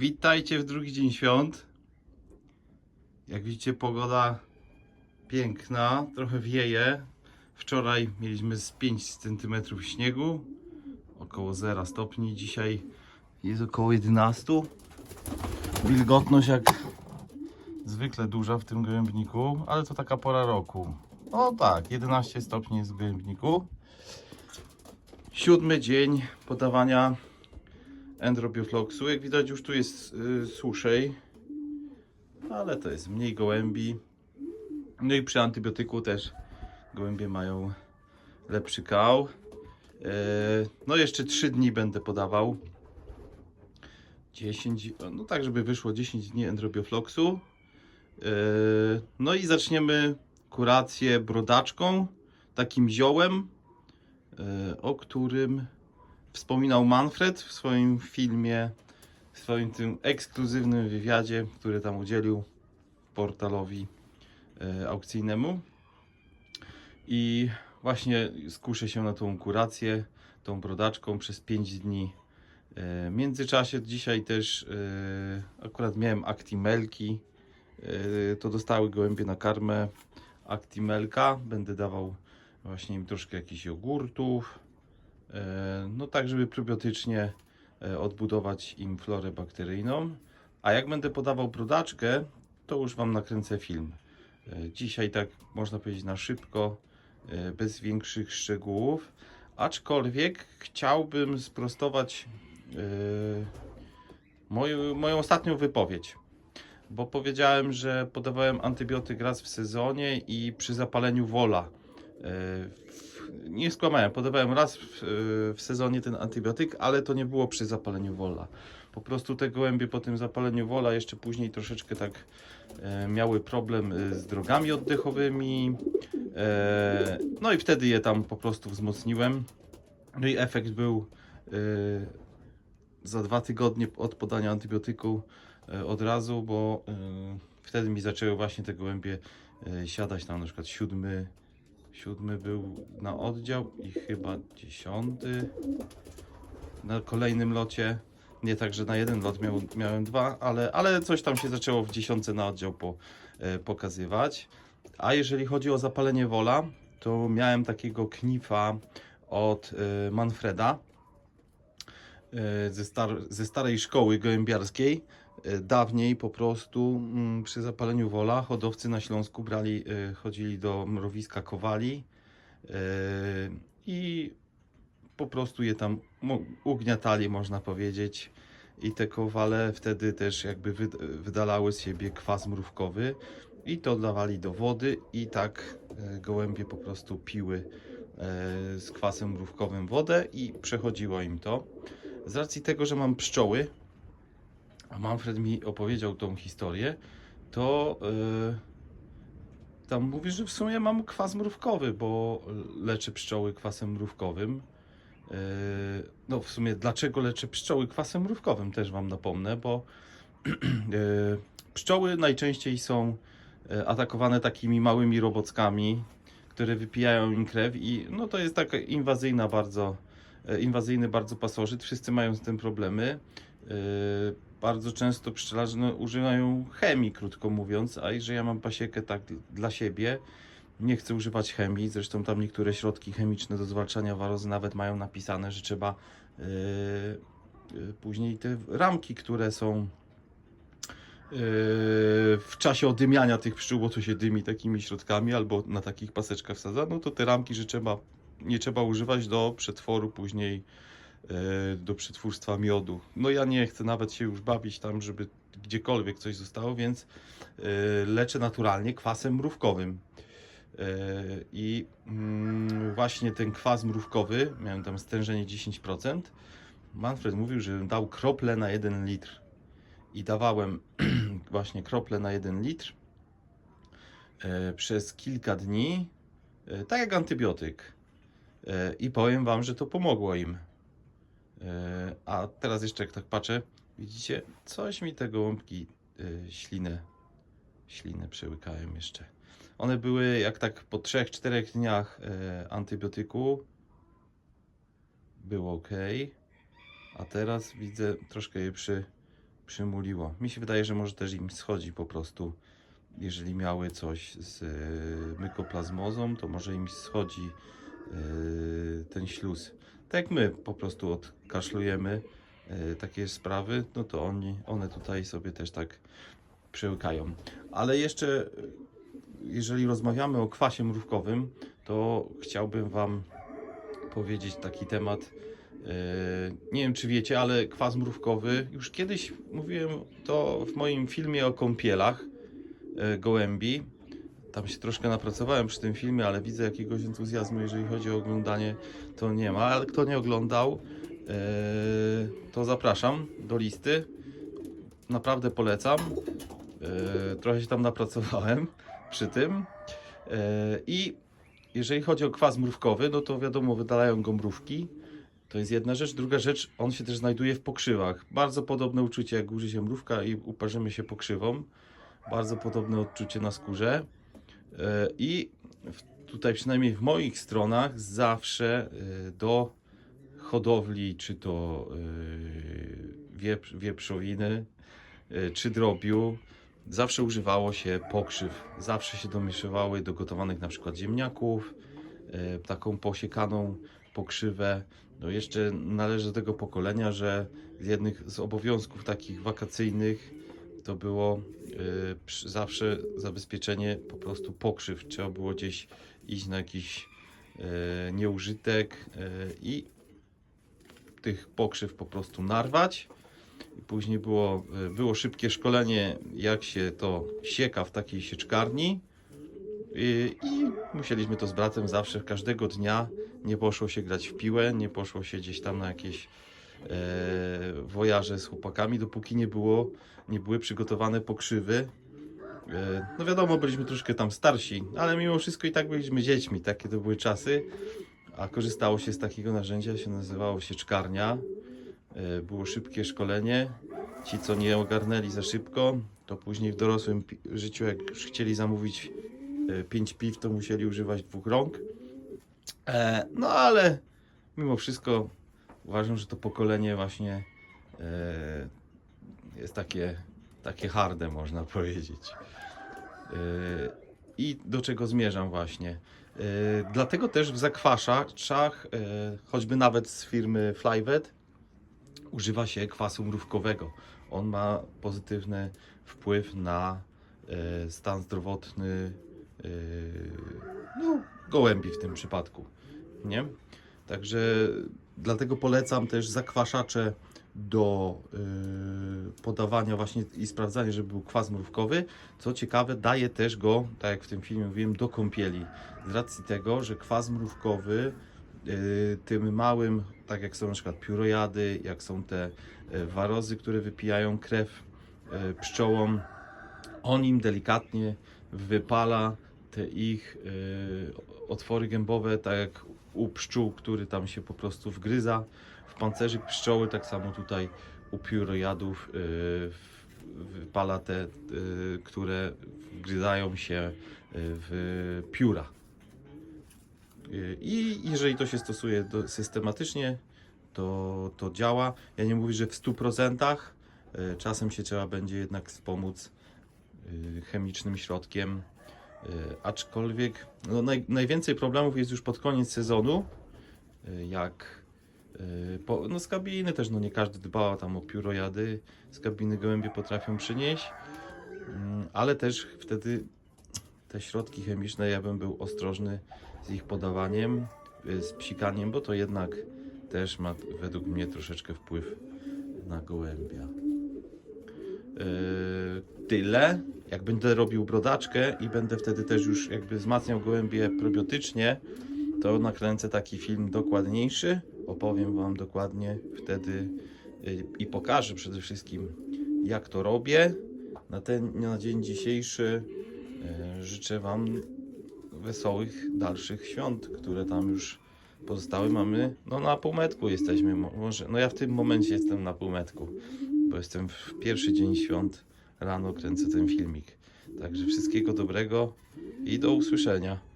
Witajcie w drugi dzień świąt. Jak widzicie, pogoda piękna, trochę wieje. Wczoraj mieliśmy z 5 cm śniegu, około 0 stopni. Dzisiaj jest około 11. Wilgotność jak zwykle duża w tym gołębniku, ale to taka pora roku. O tak, 11 stopni jest w gołębniku. Siódmy dzień podawania Endrobiofloxu. Jak widać już tu jest y, suszej, ale to jest mniej gołębi. No i przy antybiotyku też gołębie mają lepszy kał. E, no jeszcze 3 dni będę podawał. 10, no tak żeby wyszło 10 dni Endrobiofloxu. E, no i zaczniemy kurację brodaczką, takim ziołem, e, o którym wspominał Manfred w swoim filmie, w swoim tym ekskluzywnym wywiadzie, który tam udzielił portalowi e, aukcyjnemu. I właśnie skuszę się na tą kurację, tą brodaczką przez 5 dni. E, W międzyczasie dzisiaj też e, akurat miałem aktimelki, to dostały gołębie na karmę aktimelka. Będę dawał właśnie im troszkę jakichś jogurtów, no tak, żeby probiotycznie e, odbudować im florę bakteryjną. A jak będę podawał brodaczkę, to już Wam nakręcę film. E, Dzisiaj tak można powiedzieć na szybko, e, bez większych szczegółów. Aczkolwiek chciałbym sprostować e, moją, moją ostatnią wypowiedź. Bo powiedziałem, że podawałem antybiotyk raz w sezonie i przy zapaleniu wola. Nie skłamałem, podawałem raz w, e, w sezonie ten antybiotyk, ale to nie było przy zapaleniu wola. Po prostu te gołębie po tym zapaleniu wola jeszcze później troszeczkę tak e, miały problem e, z drogami oddechowymi. E, no i wtedy je tam po prostu wzmocniłem. No i efekt był e, za dwa tygodnie od podania antybiotyku e, od razu, bo e, wtedy mi zaczęły właśnie te gołębie e, siadać tam na przykład siódmy, siódmy był na oddział i chyba dziesiąty na kolejnym locie. Nie tak, że na jeden lot miał, miałem dwa, ale, ale coś tam się zaczęło w dziesiątce na oddział po, e, pokazywać. A jeżeli chodzi o zapalenie wola, to miałem takiego knifa od e, Manfreda e, ze, star ze starej szkoły gołębiarskiej. E, Dawniej po prostu mm, przy zapaleniu wola hodowcy na Śląsku brali, e, chodzili do mrowiska kowali e, i po prostu je tam ugniatali, można powiedzieć. I te kowale wtedy też jakby wyd- wydalały z siebie kwas mrówkowy i to dawali do wody i tak gołębie po prostu piły z kwasem mrówkowym wodę i przechodziło im to. Z racji tego, że mam pszczoły, a Manfred mi opowiedział tą historię, to e, tam mówi, że w sumie mam kwas mrówkowy, bo leczę pszczoły kwasem mrówkowym. E, No w sumie dlaczego leczę pszczoły kwasem mrówkowym też Wam napomnę, bo e, pszczoły najczęściej są e, atakowane takimi małymi robockami, które wypijają im krew i no to jest taka inwazyjna bardzo, e, inwazyjny bardzo pasożyt. Wszyscy mają z tym problemy. E, Bardzo często pszczelarze no, używają chemii, krótko mówiąc, a że ja mam pasiekę tak dla siebie, nie chcę używać chemii. Zresztą tam niektóre środki chemiczne do zwalczania warozy nawet mają napisane, że trzeba e, e, później te ramki, które są Yy, w czasie odymiania tych pszczół, bo to się dymi takimi środkami albo na takich paseczkach wsadza, no to te ramki, że trzeba, nie trzeba używać do przetworu później, yy, do przetwórstwa miodu. No ja nie chcę nawet się już bawić tam, żeby gdziekolwiek coś zostało, więc yy, leczę naturalnie kwasem mrówkowym. Yy, I mm, właśnie ten kwas mrówkowy, miałem tam stężenie 10%, Manfred mówił, żebym dał krople na 1 litr i dawałem właśnie krople na 1 litr e, przez kilka dni, e, tak jak antybiotyk. E, I powiem Wam, że to pomogło im. E, a teraz jeszcze jak tak patrzę, widzicie, coś mi te gołąbki e, ślinę, ślinę przełykają jeszcze. One były jak tak po 3-4 dniach e, antybiotyku było ok, a teraz widzę troszkę je przy, przymuliło. Mi się wydaje, że może też im schodzi po prostu. Jeżeli miały coś z mykoplazmozą, to może im schodzi ten śluz. Tak jak my po prostu odkaszlujemy e, takie sprawy, no to oni, one tutaj sobie też tak przełykają. Ale jeszcze, jeżeli rozmawiamy o kwasie mrówkowym, to chciałbym Wam powiedzieć taki temat. e, Nie wiem, czy wiecie, ale kwas mrówkowy, już kiedyś mówiłem to w moim filmie o kąpielach e, gołębi. Tam się troszkę napracowałem przy tym filmie, ale widzę jakiegoś entuzjazmu, jeżeli chodzi o oglądanie, to nie ma. Ale kto nie oglądał, e, to zapraszam do listy. Naprawdę polecam. E, Trochę się tam napracowałem przy tym. E, I jeżeli chodzi o kwas mrówkowy, no to wiadomo, wydalają go mrówki. To jest jedna rzecz. Druga rzecz, on się też znajduje w pokrzywach. Bardzo podobne uczucie, jak uży się mrówka i uparzymy się pokrzywą. Bardzo podobne odczucie na skórze. I tutaj przynajmniej w moich stronach zawsze e, do hodowli, czy to wieprz, wieprzowiny, e, czy drobiu, zawsze używało się pokrzyw. Zawsze się domieszywały do gotowanych na przykład ziemniaków, taką posiekaną pokrzywę. No jeszcze należy do tego pokolenia, że z jednych z obowiązków takich wakacyjnych to było przy- zawsze zabezpieczenie po prostu pokrzyw. Trzeba było gdzieś iść na jakiś e, nieużytek e, i tych pokrzyw po prostu narwać. I później było, e, było szybkie szkolenie, jak się to sieka w takiej sieczkarni. I, I musieliśmy to z bratem zawsze, każdego dnia. Nie poszło się grać w piłę, nie poszło się gdzieś tam na jakieś e, wojaże z chłopakami, dopóki nie było, nie były przygotowane pokrzywy. E, no wiadomo, byliśmy troszkę tam starsi, ale mimo wszystko i tak byliśmy dziećmi, takie to były czasy. A korzystało się z takiego narzędzia, się nazywało sieczkarnia. E, Było szybkie szkolenie. Ci, co nie ogarnęli za szybko, to później w dorosłym życiu, jak już chcieli zamówić e, pięć piw, to musieli używać dwóch rąk. E, No ale mimo wszystko uważam, że to pokolenie właśnie e, jest takie, takie harde, można powiedzieć. E, I do czego zmierzam właśnie. E, Dlatego też w zakwaszach, e, choćby nawet z firmy Flyvet, używa się kwasu mrówkowego. On ma pozytywny wpływ na e, stan zdrowotny e, no, gołębi w tym przypadku. Nie? Także dlatego polecam też zakwaszacze do y, podawania właśnie i sprawdzania, żeby był kwas mrówkowy. Co ciekawe, daje też go, tak jak w tym filmie mówiłem, do kąpieli. Z racji tego, że kwas mrówkowy y, tym małym, tak jak są na przykład piórojady, jak są te y, warozy, które wypijają krew y, pszczołom, on im delikatnie wypala te ich y, otwory gębowe, tak jak u pszczół, który tam się po prostu wgryza w pancerzyk pszczoły, tak samo tutaj u piórojadów y, wypala te, y, które wgryzają się w pióra. I jeżeli to się stosuje systematycznie, to, to działa. Ja nie mówię, że w 100%, y, czasem się trzeba będzie jednak wspomóc chemicznym środkiem. Y, Aczkolwiek no naj, najwięcej problemów jest już pod koniec sezonu, y, jak y, po, no z kabiny też, no nie każdy dba tam o piórojady, z kabiny gołębie potrafią przynieść, Mm, ale też wtedy te środki chemiczne ja bym był ostrożny z ich podawaniem, z psikaniem, bo to jednak też ma według mnie troszeczkę wpływ na gołębia. Yy, tyle. Jak będę robił brodaczkę i będę wtedy też już jakby wzmacniał gołębie probiotycznie, to nakręcę taki film dokładniejszy. Opowiem Wam dokładnie wtedy yy, i pokażę przede wszystkim jak to robię. Na ten na dzień dzisiejszy yy, życzę Wam wesołych dalszych świąt, które tam już pozostały. Mamy, no na półmetku jesteśmy, mo- może, no ja w tym momencie jestem na półmetku bo jestem w pierwszy dzień świąt rano kręcę ten filmik. Także wszystkiego dobrego i do usłyszenia.